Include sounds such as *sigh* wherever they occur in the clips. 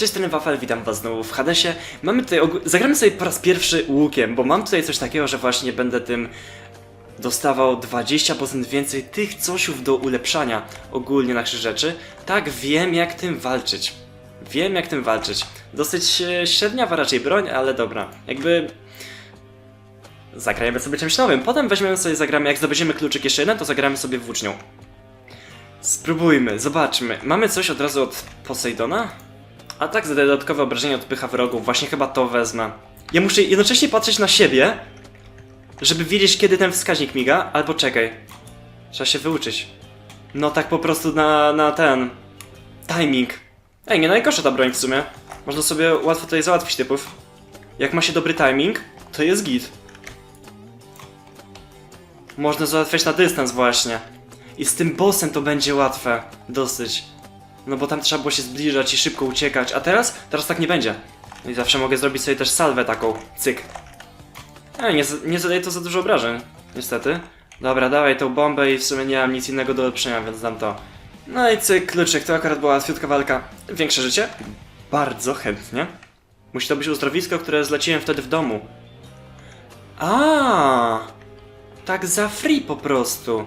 Cześć, ten Wafel, witam was znowu w Hadesie. Mamy tutaj, zagramy sobie po raz pierwszy łukiem, bo mam tutaj coś takiego, że właśnie będę tym dostawał 20% więcej tych cosiów do ulepszania ogólnie naszych rzeczy. Tak, wiem jak tym walczyć. Wiem jak tym walczyć. Dosyć e, średniawa raczej broń, ale dobra. Jakby... Zagrajmy sobie czymś nowym. Potem weźmiemy sobie, zagramy, jak zdobędziemy kluczyk jeszcze jeden, to zagramy sobie włócznią. Spróbujmy, zobaczmy. Mamy coś od razu od Poseidona? A tak, za dodatkowe obrażenia odpycha wrogów. Właśnie chyba to wezmę. Ja muszę jednocześnie patrzeć na siebie, żeby wiedzieć, kiedy ten wskaźnik miga, albo czekaj. Trzeba się wyuczyć. No tak po prostu na, na ten... Timing. Ej, nie najgorsza ta broń w sumie. Można sobie łatwo tutaj załatwić typów. Jak ma się dobry timing, to jest git. Można załatwiać na dystans właśnie. I z tym bossem to będzie łatwe. Dosyć. No bo tam trzeba było się zbliżać i szybko uciekać, a teraz? Teraz tak nie będzie. I zawsze mogę zrobić sobie też salwę taką. Cyk. Ej, nie, nie zadaje to za dużo obrażeń. Niestety. Dobra, dawaj tą bombę i w sumie nie mam nic innego do ulepszenia, więc dam to. No i cyk, kluczyk, to akurat była łatwiutka walka. Większe życie? Bardzo chętnie. Musi to być uzdrowisko, które zleciłem wtedy w domu. A, tak za free po prostu.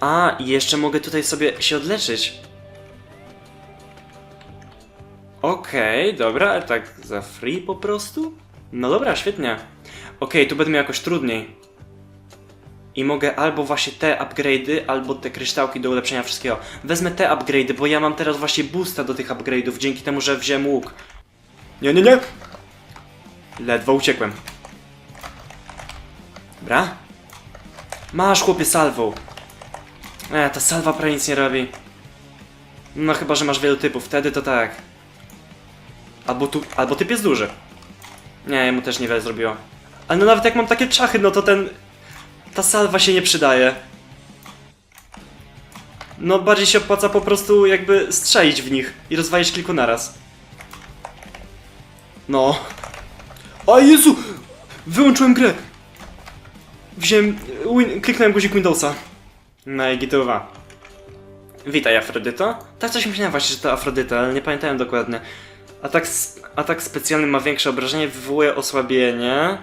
A, i jeszcze mogę tutaj sobie się odleczyć. Okej, dobra, ale tak za free po prostu? No dobra, świetnie. Okej, tu będę miał jakoś trudniej. I mogę albo właśnie te upgrade'y, albo te kryształki do ulepszenia wszystkiego. Wezmę te upgrade'y, bo ja mam teraz właśnie boosta do tych upgrade'ów, dzięki temu, że wziąłem łuk. Nie, nie, nie! Ledwo uciekłem. Dobra. Masz chłopie salwą. E, ta salwa prawie nic nie robi. No chyba, że masz wielu typów, wtedy to tak. Albo tu, albo typ jest duży. Nie, jemu też niewiele zrobiło. Ale no nawet jak mam takie czachy, no to ten... Ta salwa się nie przydaje. No bardziej się opłaca po prostu jakby strzelić w nich i rozwalić kilku naraz. No. O Jezu! Wyłączyłem grę! Wziąłem... Win, kliknąłem guzik Windowsa. No i gitowa. Witaj Afrodyto. Tak coś myślałem właśnie, że to Afrodyta, ale nie pamiętałem dokładnie. Atak, atak specjalny ma większe obrażenie, wywołuje osłabienie.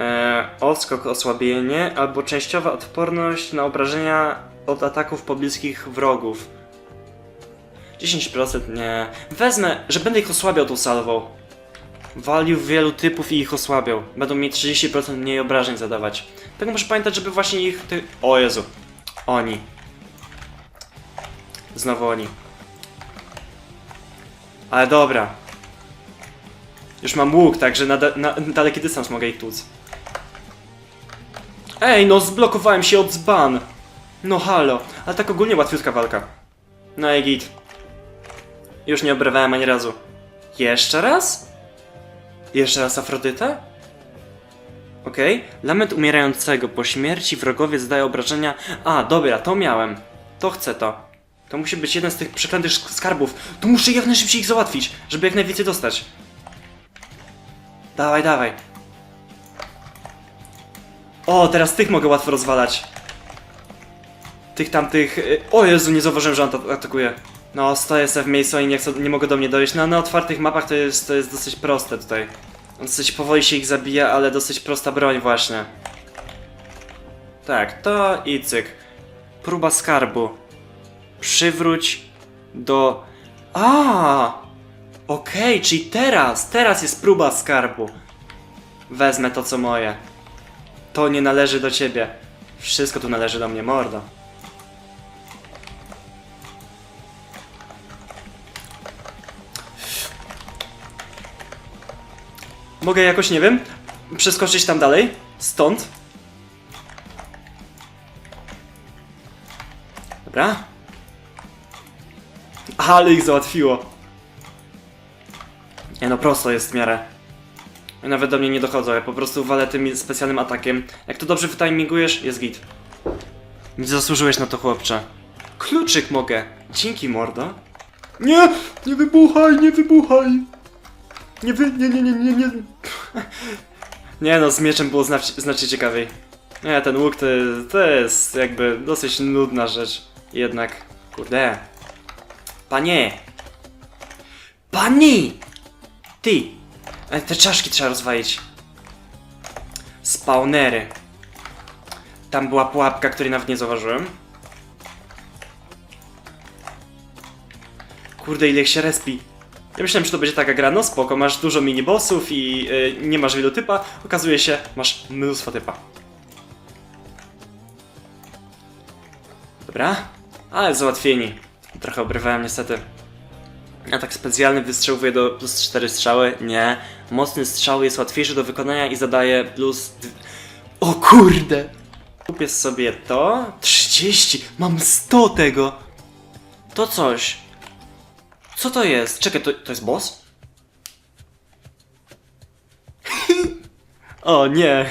E, odskok, osłabienie, albo częściowa odporność na obrażenia od ataków pobliskich wrogów. 10% nie. Wezmę, że będę ich osłabiał tą salwą. Walił wielu typów i ich osłabiał. Będą mieć 30% mniej obrażeń zadawać. Tak muszę pamiętać, żeby właśnie ich... Ty... O Jezu. Oni. Znowu oni. Ale dobra. Już mam łuk, także na, da na daleki dystans mogę ich tłuc. Ej, no zblokowałem się od zban. No halo, ale tak ogólnie łatwiutka walka. No i git. Już nie obrywałem ani razu. Jeszcze raz? Jeszcze raz Afrodytę? Okej. Lament umierającego. Po śmierci wrogowie zadaje obrażenia... A, dobra, to miałem. To chcę to. To musi być jeden z tych przeklętych sk- skarbów. To muszę jak najszybciej ich załatwić, żeby jak najwięcej dostać. Dawaj, dawaj. O, teraz tych mogę łatwo rozwalać. Tych tamtych... y, O Jezu, nie zauważyłem, że on to atakuje. No, stoję sobie w miejscu i nie, nie mogę do mnie dojść. No, na otwartych mapach to jest, to jest dosyć proste tutaj. Dosyć powoli się ich zabija, ale dosyć prosta broń właśnie. Tak, to i cyk. Próba skarbu. Przywróć do... A! Okej, czyli teraz, teraz jest próba skarbu. Wezmę to co moje. To nie należy do ciebie. Wszystko tu należy do mnie, mordo. Mogę jakoś, nie wiem, przeskoczyć tam dalej? Stąd? Dobra. Ale ich załatwiło. Nie no, prosto jest w miarę. Nawet do mnie nie dochodzą, ja po prostu walę tym specjalnym atakiem. Jak to dobrze wytimingujesz, jest git. Nie zasłużyłeś na to, chłopcze. Kluczyk mogę. Dzięki, mordo. Nie! Nie wybuchaj, nie wybuchaj! Nie wy... nie, nie, nie, nie, nie. *laughs* Nie no, z mieczem było znacznie, znacznie ciekawiej. Nie, ten łuk to, to jest jakby dosyć nudna rzecz. Jednak, kurde. Panie! Pani! Ty! E, Te czaszki trzeba rozwalić. Spawnery. Tam była pułapka, której nawet nie zauważyłem. Kurde, ile się respi. Ja myślałem, że to będzie taka gra, no spoko, masz dużo minibossów i y, nie masz wielu typa. Okazuje się, masz mnóstwo typa. Dobra, ale załatwieni. Trochę obrywałem niestety. Atak specjalny wystrzałuje do plus 4 strzały? Nie. Mocny strzał jest łatwiejszy do wykonania i zadaje plus... O kurde! Kupię sobie to. 30! Mam 100 tego! To coś. Co to jest? Czekaj, to, to jest boss? *laughs* o nie.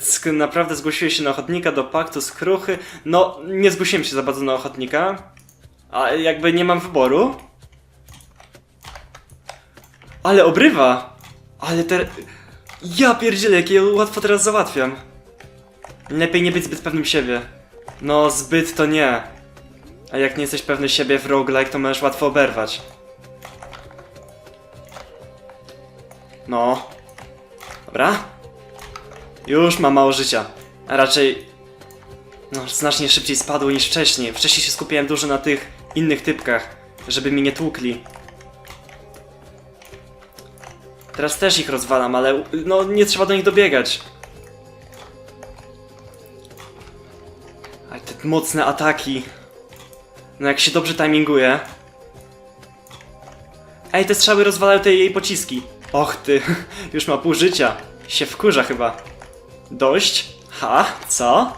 Ck- naprawdę zgłosiłeś się na ochotnika do paktu z kruchy. No, nie zgłosiłem się za bardzo na ochotnika. A jakby nie mam wyboru. Ale obrywa! Ale ter... Ja pierdzielę, jak je łatwo teraz załatwiam. Lepiej nie być zbyt pewnym siebie. No, zbyt to nie. A jak nie jesteś pewny siebie w roguelike, to możesz łatwo oberwać. No. Dobra. Już mam mało życia. A raczej... No, znacznie szybciej spadło niż wcześniej. Wcześniej się skupiałem dużo na tych innych typkach, żeby mi nie tłukli. Teraz też ich rozwalam, ale no nie trzeba do nich dobiegać. Ale te mocne ataki. No jak się dobrze timinguje. Ej, te strzały rozwalają te jej pociski. Och ty, *laughs* już ma pół życia. Się wkurza chyba. Dość? Ha? Co?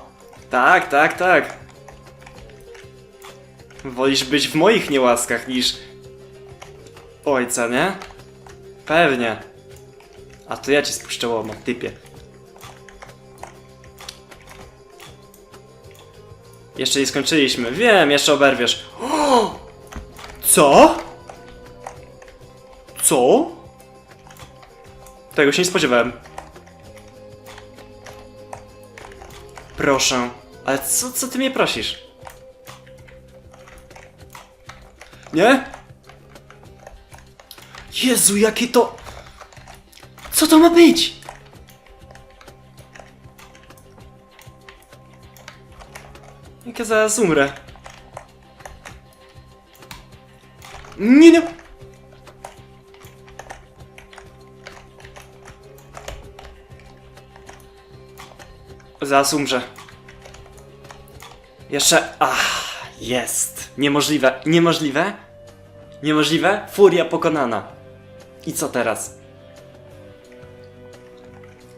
Tak, tak, tak. Wolisz być w moich niełaskach niż... Ojca, nie? Pewnie. A to ja ci spuszczę typie. Jeszcze nie skończyliśmy. Wiem, jeszcze oberwiesz. O! *gasps* Co? Co? Tego się nie spodziewałem. Proszę. Ale co, co ty mnie prosisz? Nie? Jezu, jakie to... Co to ma być? Jak ja zaraz umrę. Nie, nie. Zaraz umrze. Jeszcze. Ach, jest. Niemożliwe. Niemożliwe? Niemożliwe? Furia pokonana. I co teraz?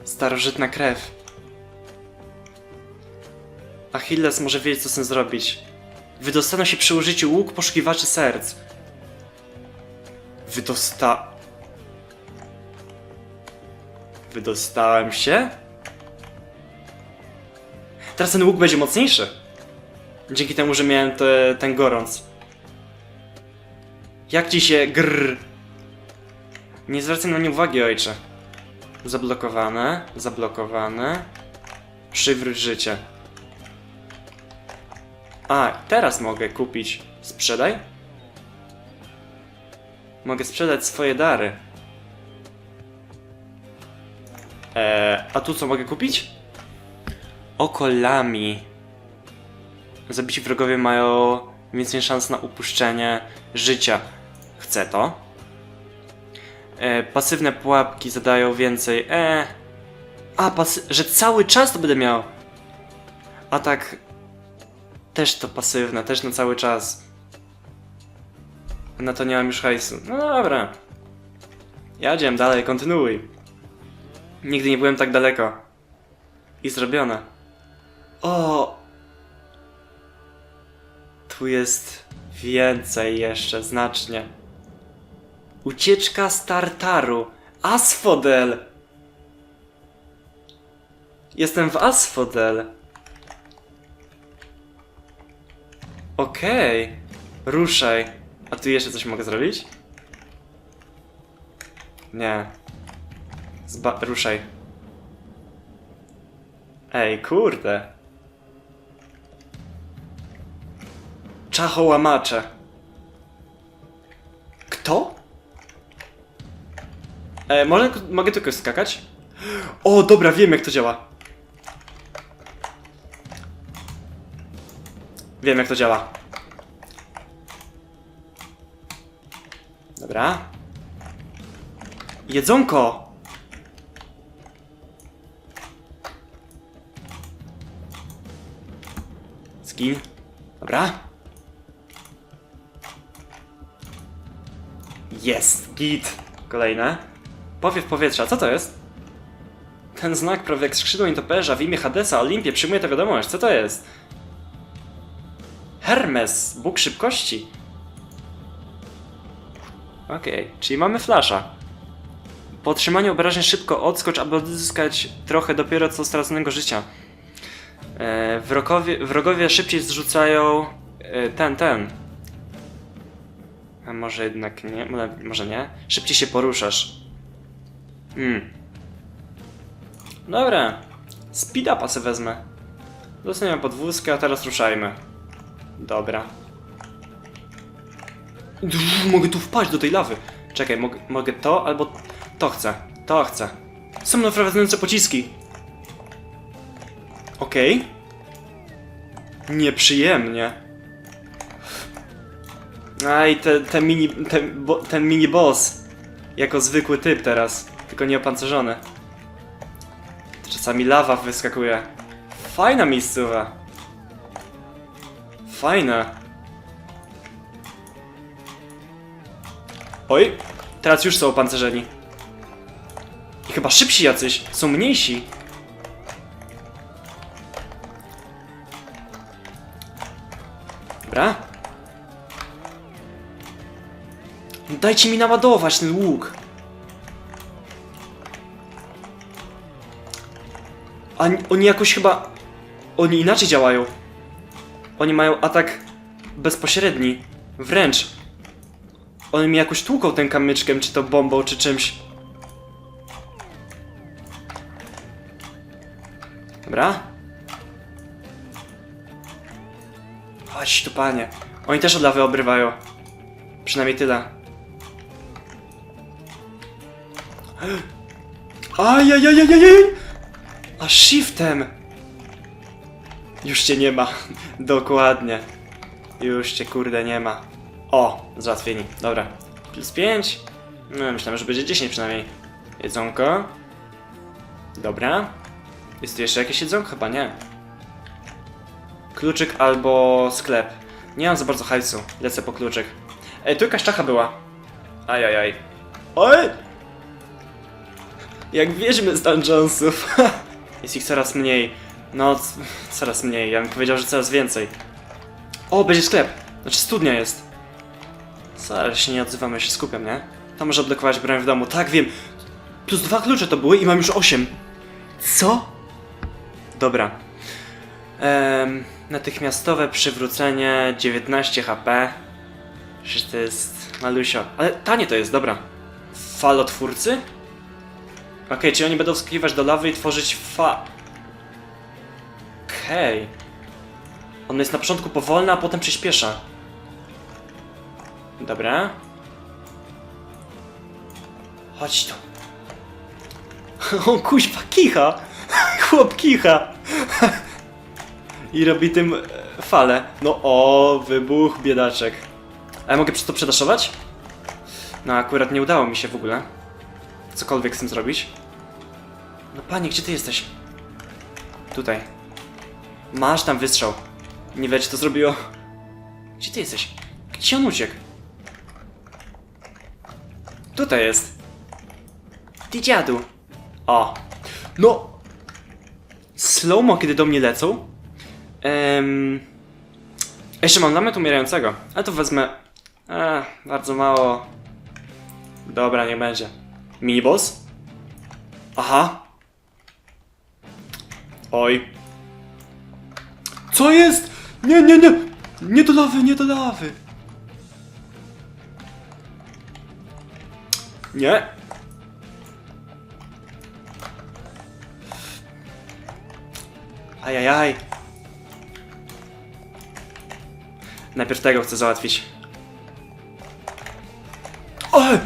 Starożytna krew. Achilles może wiedzieć, co z tym zrobić. Wydostaną się przy użyciu łuk poszukiwaczy serc. Wydosta... Wydostałem się? Teraz ten łuk będzie mocniejszy. Dzięki temu, że miałem te, ten gorąc. Jak ci się grr? Nie zwracaj na mnie uwagi, ojcze. Zablokowane, zablokowane. Przywróć życie. A, teraz mogę kupić. Sprzedaj? Mogę sprzedać swoje dary. Eee, a tu co mogę kupić? Okolami. Zabici wrogowie mają więcej szans na upuszczenie życia. Chcę to. E, pasywne pułapki zadają więcej. E. A, że cały czas to będę miał. A tak. Też to pasywne, też na cały czas. Na to nie mam już hajsu. No dobra. Jadziem dalej, kontynuuj. Nigdy nie byłem tak daleko. I zrobione. O! Tu jest więcej jeszcze, znacznie. Ucieczka z Tartaru. Asfodel! Jestem w Asfodel. Okej. Ruszaj. A tu jeszcze coś mogę zrobić? Nie. Zba ruszaj. Ej, kurde. Czachołamacze. Kto? E, może, mogę tylko skakać? O, dobra, wiem jak to działa. Wiem jak to działa. Dobra. Jedzonko! Zgin. Dobra. Jest, git. Kolejne. Powiew powietrza, co to jest? Ten znak prawie jak skrzydło nietoperza w imię Hadesa, Olimpie, przyjmuje tę wiadomość. Co to jest? Hermes, Bóg szybkości. Okej, czyli mamy flasza. Po otrzymaniu obrażeń szybko odskocz, aby odzyskać trochę dopiero co straconego życia. E, wrogowie, wrogowie szybciej zrzucają e, ten, ten. A może jednak nie, może- nie. Szybciej się poruszasz. Hmm. Dobra. Speed upa sobie wezmę. Dostaniemy podwózkę, a teraz ruszajmy. Dobra. Mogę tu wpaść do tej lawy. Czekaj, mogę, mogę to albo to chcę. To chcę. Są naprowadzające pociski. Okej. Nieprzyjemnie. Aj, te, te mini, te, bo, ten mini boss. Jako zwykły typ teraz. Tylko nieopancerzony. Czasami lawa wyskakuje. Fajna miejscowa. Fajna. Oj, teraz już są opancerzeni. I chyba szybsi jacyś, są mniejsi. Dobra. Dajcie mi naładować ten łuk. A ni- oni jakoś chyba... Oni inaczej działają. Oni mają atak bezpośredni. Wręcz. Oni mi jakoś tłuką tym kamyczkiem, czy to bombą, czy czymś. Dobra. Chodź tu, panie. Oni też od lawy obrywają. Przynajmniej tyle. Ajajajajajaj! A shiftem! Już cię nie ma. *laughs* Dokładnie. Już cię kurde nie ma. O, załatwieni. Dobra. Plus 5. No, myślałem, że będzie 10 przynajmniej. Jedzonko. Dobra. Jest tu jeszcze jakieś jedzonko? Chyba nie. Kluczyk albo sklep. Nie mam za bardzo hajsu. Lecę po kluczyk. Ej, tu jakaś czacha była. Ajajaj. Oj! Jak wiedźmy z dungeonsów. *laughs* Jest ich coraz mniej. No, coraz mniej. Ja bym powiedział, że coraz więcej. O, będzie sklep. Znaczy studnia jest. Zaraz się nie odzywam, ja się skupiam, nie? To może odblokować broń w domu. Tak, wiem. Plus dwa klucze to były i mam już osiem. Co? Dobra. Em, natychmiastowe przywrócenie 19 HP. Przecież to jest malusio. Ale tanie to jest, dobra. Falotwórcy? Okej, czyli oni będą wskakiwać do lawy i tworzyć fa... Okej. On jest na początku powolny, a potem przyspiesza. Dobra. Chodź tu. *laughs* O kuźwa, kicha! *laughs* Chłop kicha! *laughs* I robi tym e, falę. No o, wybuch, biedaczek. A ja mogę przez to przedaszować? No akurat nie udało mi się w ogóle. Cokolwiek z tym zrobić. Panie, gdzie ty jesteś? Tutaj. Masz tam wystrzał. Nie wiem, czy to zrobiło. Gdzie ty jesteś? Gdzie on uciekł? Tutaj jest. Ty dziadu. O. No. Slowmo, kiedy do mnie lecą. Ehm. Jeszcze mam lament umierającego. Ale to wezmę. A, bardzo mało. Dobra, niech będzie. Miniboss? Aha. Oj. Co jest? Nie, nie, nie! Nie do lawy, nie do lawy! Nie. Ajajaj. Najpierw tego chcę załatwić. Oj!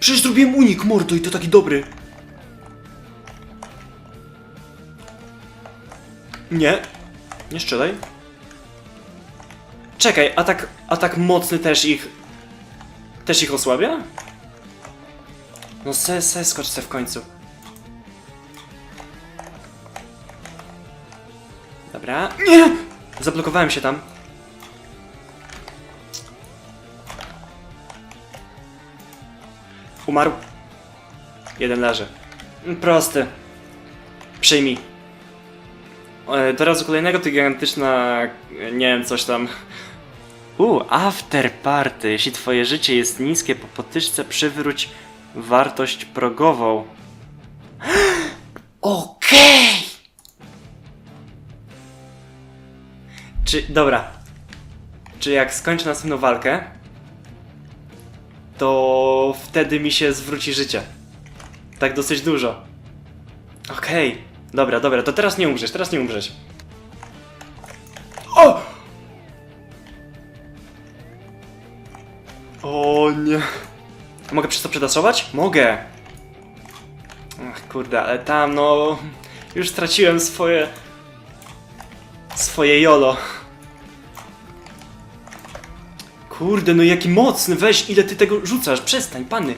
Przecież zrobiłem unik, mordo, i to taki dobry. Nie. Nie strzelaj. Czekaj, atak, atak mocny też ich... Też ich osłabia? No se, se, skocz se w końcu. Dobra. Nie! Zablokowałem się tam. Umarł. Jeden leży. Prosty. Przyjmij. E, Do razu kolejnego to gigantyczna, nie wiem, coś tam. U, after party. Jeśli twoje życie jest niskie po potyczce, przywróć wartość progową. *gasps* Okej! Czy, dobra. Czy jak skończę następną walkę, to wtedy mi się zwróci życie. Tak dosyć dużo. Okej. Dobra, dobra, to teraz nie umrzesz, teraz nie umrzesz. O! O nie. Mogę przez to przedasować? Mogę. Ach, kurde, ale tam no... Już straciłem swoje... Swoje jolo. Kurde, no jaki mocny, weź, ile ty tego rzucasz, przestań, pany.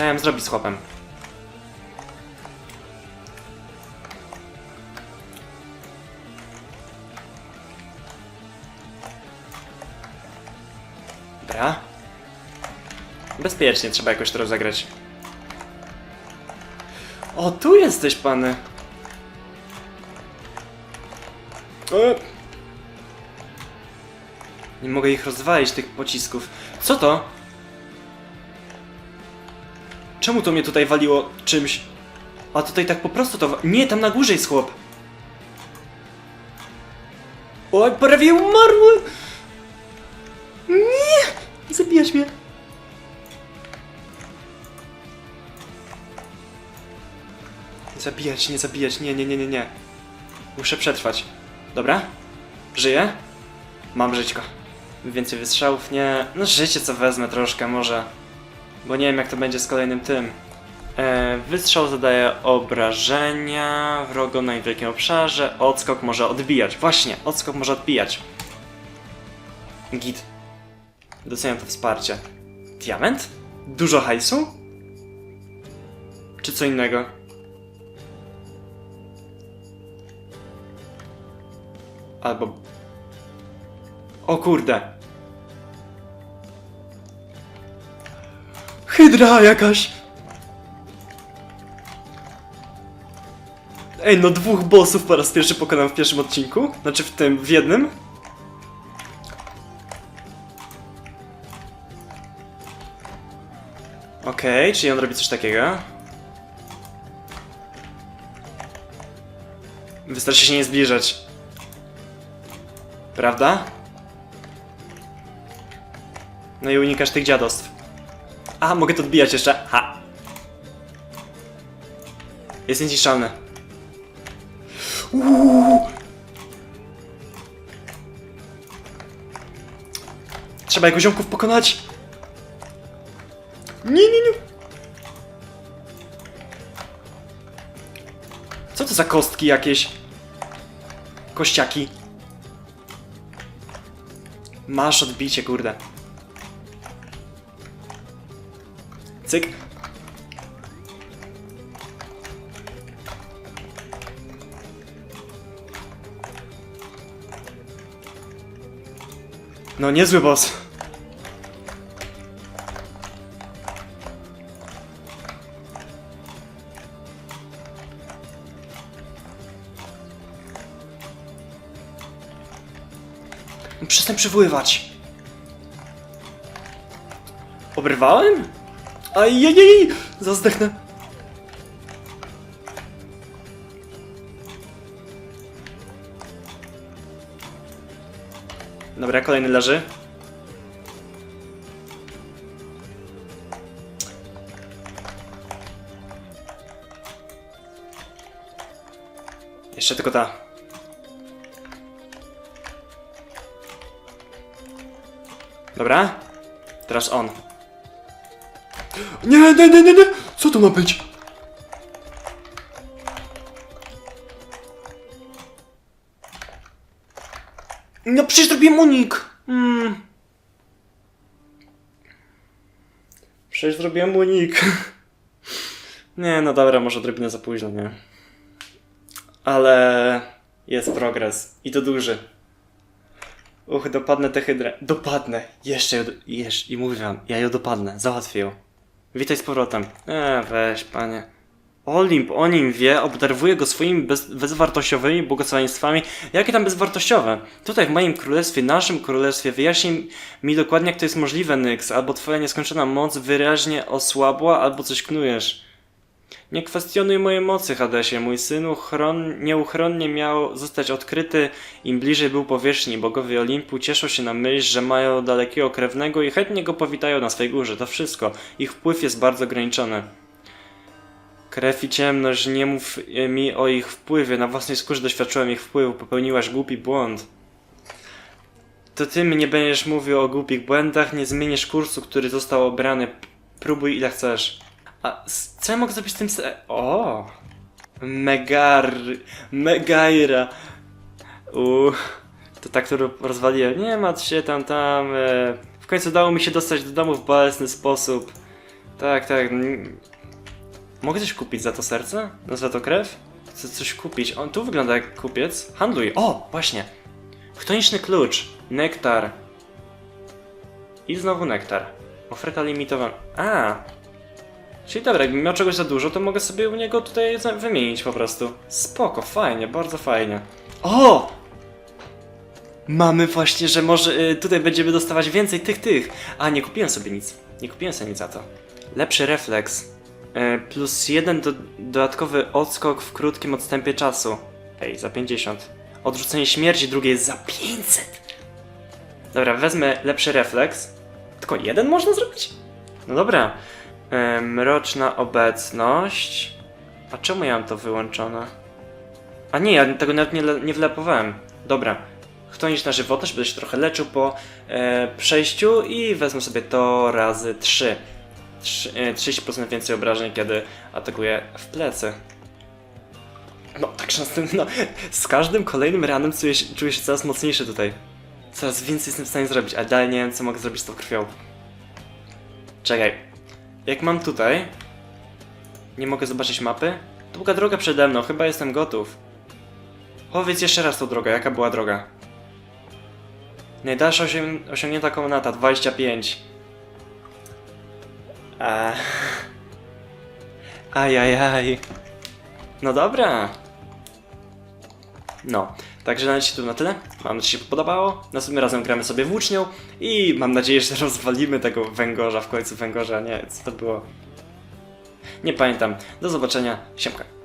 Co ja mam zrobić z chłopem? Dobra. Bezpiecznie, trzeba jakoś to rozegrać. O, tu jesteś, pany. E. Nie mogę ich rozwalić, tych pocisków. Co to? Czemu to mnie tutaj waliło czymś? A tutaj tak po prostu to... Nie, tam na górze jest chłop. Oj, prawie umarłem! Nie! Zabijać mnie! Nie zabijać, nie zabijać, nie, nie, nie, nie, nie. Muszę przetrwać. Dobra? Żyję? Mam żyćko. Więcej wystrzałów? Nie. No życie co wezmę troszkę może. Bo nie wiem jak to będzie z kolejnym tym. E, wystrzał zadaje obrażenia wrogo na niewielkim obszarze. Odskok może odbijać. Właśnie, odskok może odbijać. Git. Doceniam to wsparcie. Diament? Dużo hajsu? Czy co innego? Albo... O kurde. Hydra jakaś! Ej, no dwóch bossów po raz pierwszy pokonam w pierwszym odcinku. Znaczy w tym, w jednym. Okej, czyli on robi coś takiego. Wystarczy się nie zbliżać. Prawda? No i unikasz tych dziadostw. A, mogę to odbijać jeszcze. Ha! Jest niezniszczalny. Uuu. Trzeba jego ziomków pokonać. Nie, nie, nie. Co to za kostki jakieś? Kościaki. Masz odbicie, kurde. Cyk. No, niezły boss. Przestań przywoływać. Obrywałem? Ajajaj! Zazdechnę. Dobra, kolejny leży. Jeszcze tylko ta. Dobra? Teraz on. Nie, nie, nie, nie, nie! Co to ma być? No przecież zrobiłem unik! Mm. Przecież zrobiłem unik. nie, no dobra, może odrobinę za późno, nie? Ale jest progres. I to duży. Uch, dopadnę tę hydrę. Dopadnę! Jeszcze ją, jeszcze, i mówię wam, ja ją dopadnę, załatwię ją. Witaj z powrotem. E, weź, panie. Olimp o nim wie, obdarowuje go swoimi bez, bezwartościowymi błogosławieństwami. Jakie tam bezwartościowe? Tutaj w moim królestwie, naszym królestwie, wyjaśnij mi dokładnie, jak to jest możliwe, Nyx. Albo twoja nieskończona moc wyraźnie osłabła, albo coś knujesz. Nie kwestionuj mojej mocy, Hadesie. Mój syn uchron, nieuchronnie miał zostać odkryty, im bliżej był powierzchni. Bogowie Olimpu cieszą się na myśl, że mają dalekiego krewnego i chętnie go powitają na swej górze. To wszystko. Ich wpływ jest bardzo ograniczony. Krew i ciemność, nie mów e, mi o ich wpływie. Na własnej skórze doświadczyłem ich wpływu. Popełniłaś głupi błąd. To ty mi nie będziesz mówił o głupich błędach, nie zmienisz kursu, który został obrany. Próbuj ile chcesz. A co ja mogę zrobić z tym se... O! Megar... Megaira. Uuu. To tak, ro- rozwaliłem. Nie ma się tam, tam... E... W końcu udało mi się dostać do domu w bolesny sposób. Tak, tak. Mogę coś kupić za to serce? No za to krew? Chcę coś kupić. On tu wygląda jak kupiec. Handluj. O, właśnie. Chtoniczny klucz. Nektar. I znowu nektar. Oferta limitowana. A. Czyli dobra, jakbym miał czegoś za dużo, to mogę sobie u niego tutaj wymienić po prostu. Spoko, fajnie, bardzo fajnie. O! Mamy właśnie, że może y, tutaj będziemy dostawać więcej tych, tych. A, nie kupiłem sobie nic. Nie kupiłem sobie nic za to. Lepszy refleks. E, plus jeden do, dodatkowy odskok w krótkim odstępie czasu. Ej, za 50. Odrzucenie śmierci drugie jest za 500. Dobra, wezmę lepszy refleks. Tylko jeden można zrobić? No dobra. Mroczna obecność. A czemu ja mam to wyłączone? A nie, ja tego nawet nie, nie wlepowałem. Dobra. Chtoniczna żywotność, będę się trochę leczył po e, przejściu i wezmę sobie to razy 3. Trzy- e, 30% więcej obrażeń, kiedy atakuje w plecy. No, tak się następnie, no, z każdym kolejnym ranem czuję się, czuję się coraz mocniejszy tutaj. Coraz więcej jestem w stanie zrobić, a dalej nie wiem, co mogę zrobić z tą krwią. Czekaj. Jak mam tutaj... Nie mogę zobaczyć mapy? Długa droga przede mną, chyba jestem gotów. Powiedz jeszcze raz tą drogę, jaka była droga? Najdalsza osiąg osiągnięta komnata, 25. A... *laughs* Ajajaj. No dobra. No, także na dzisiaj to na tyle. Mam nadzieję, że się podobało. Następnym razem gramy sobie włócznią i mam nadzieję, że *laughs* rozwalimy tego węgorza w końcu węgorza. Nie, co to było? Nie pamiętam. Do zobaczenia. Siemka.